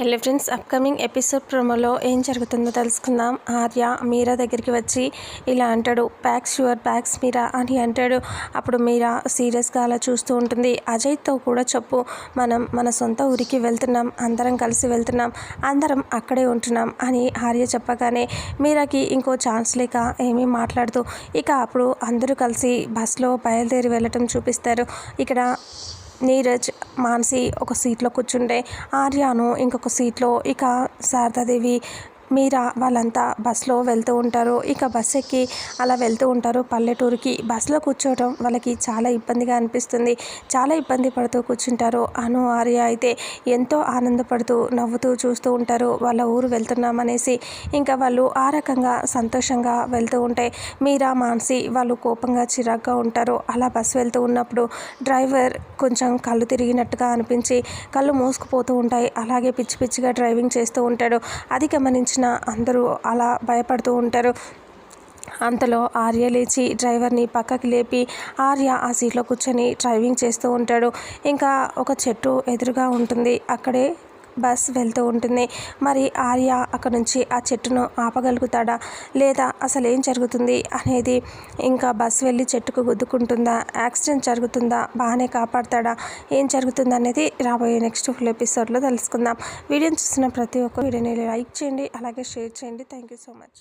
Hello friends upcoming episode ప్రోమోలో ఏం జరుగుతుందో తెలుసుకుందాం. ఆర్య మీరా దగ్గరికి వచ్చి ఇలా అంటాడు ప్యాక్స్ యువర్ ప్యాక్స్ మీరా? అని అంటాడు. అప్పుడు మీరా సీరియస్గా అలా చూస్తూ ఉంటుంది. అజయ్తో కూడా చెప్పు మనం మన సొంత ఊరికి వెళ్తున్నాం అందరం కలిసి వెళ్తున్నాం అందరం అక్కడే ఉంటున్నాం అని ఆర్య చెప్పగానే మీరాకి ఇంకో ఛాన్స్ లేక ఏమీ మాట్లాడుతూ ఇక అప్పుడు అందరూ కలిసి బస్సులో బయలుదేరి వెళ్ళటం చూపిస్తారు. ఇక్కడ నీరజ్ మానసి ఒక సీట్లో కూర్చుంటే ఆర్యాను ఇంకొక సీట్లో ఇక శారదాదేవి మీరా వాళ్ళంతా బస్సులో వెళ్తూ ఉంటారు. ఇక బస్ ఎక్కి అలా వెళ్తూ ఉంటారు. పల్లెటూరుకి బస్సులో కూర్చోవడం వాళ్ళకి చాలా ఇబ్బందిగా అనిపిస్తుంది. చాలా ఇబ్బంది పడుతూ కూర్చుంటారు. అను ఆర్య అయితే ఎంతో ఆనందపడుతూ నవ్వుతూ చూస్తూ ఉంటారు. వాళ్ళ ఊరు వెళ్తున్నామనేసి ఇంకా వాళ్ళు ఆ రకంగా సంతోషంగా వెళ్తూ ఉంటే మీరా మానసి వాళ్ళు కోపంగా చిరాగ్గా ఉంటారు. అలా బస్సు వెళ్తూ ఉన్నప్పుడు డ్రైవర్ కొంచెం కళ్ళు తిరిగినట్టుగా అనిపించి కళ్ళు మూసుకుపోతూ ఉంటాయి. అలాగే పిచ్చి పిచ్చిగా డ్రైవింగ్ చేస్తూ ఉంటాడు. అది గమనించిన అందరూ అలా భయపడుతూ ఉంటారు. అంతలో ఆర్య లేచి డ్రైవర్ని పక్కకి లేపి ఆర్య ఆ సీట్లో కూర్చొని డ్రైవింగ్ చేస్తూ ఉంటాడు. ఇంకా ఒక చెట్టు ఎదురుగా ఉంటుంది. అక్కడే బస్ వెళ్తూ ఉంటుంది. మరి ఆర్య అక్కడ నుంచి ఆ చెట్టును ఆపగలుగుతాడా? లేదా అసలు ఏం జరుగుతుంది అనేది ఇంకా బస్ వెళ్ళి చెట్టుకు గుద్దుకుంటుందా? యాక్సిడెంట్ జరుగుతుందా? బాగానే కాపాడతాడా? ఏం జరుగుతుంది అనేది రాబోయే నెక్స్ట్ ఫుల్ ఎపిసోడ్లో తెలుసుకుందాం. వీడియోని చూసిన ప్రతి ఒక్క వీడియోని లైక్ చేయండి అలాగే షేర్ చేయండి. Thank you so much.